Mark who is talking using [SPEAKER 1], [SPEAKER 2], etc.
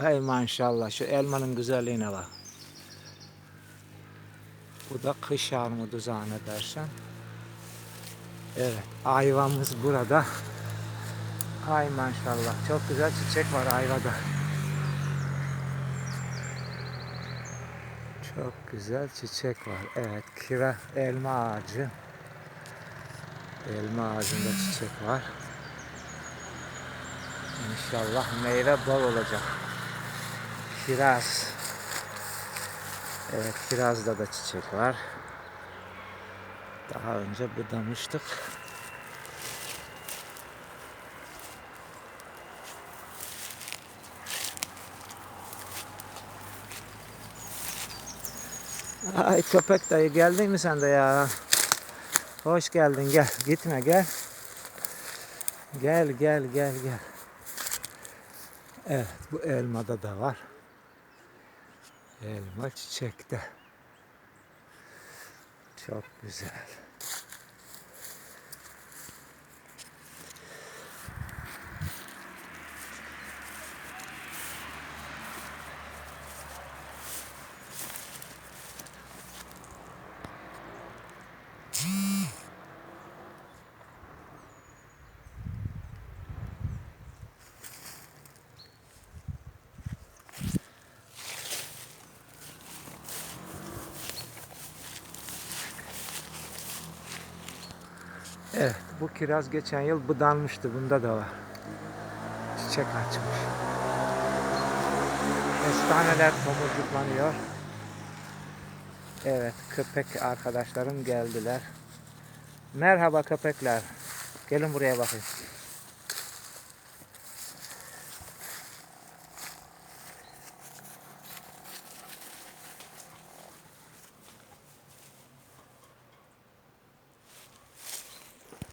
[SPEAKER 1] Hay maşallah şu elmanın güzelliğine bak. Bu da kış armudu zannedersen. Evet ayvamız burada. Ay maşallah çok güzel çiçek var ayvada. Çok güzel çiçek var. Evet kira elma ağacı. Elma ağacında çiçek var. İnşallah meyve bol olacak. Kiraz. Evet kirazda da çiçek var. Daha önce budamıştık. Ay köpek dayı geldin mi sen de ya? Hoş geldin gel. Gitme gel. Gel gel gel gel. Evet bu elmada da var. Elma çiçekte. Çok güzel. Evet bu kiraz geçen yıl budanmıştı. Bunda da var. Çiçek açmış. Kestaneler tomurcuklanıyor. Evet köpek arkadaşlarım geldiler. Merhaba köpekler. Gelin buraya bakayım.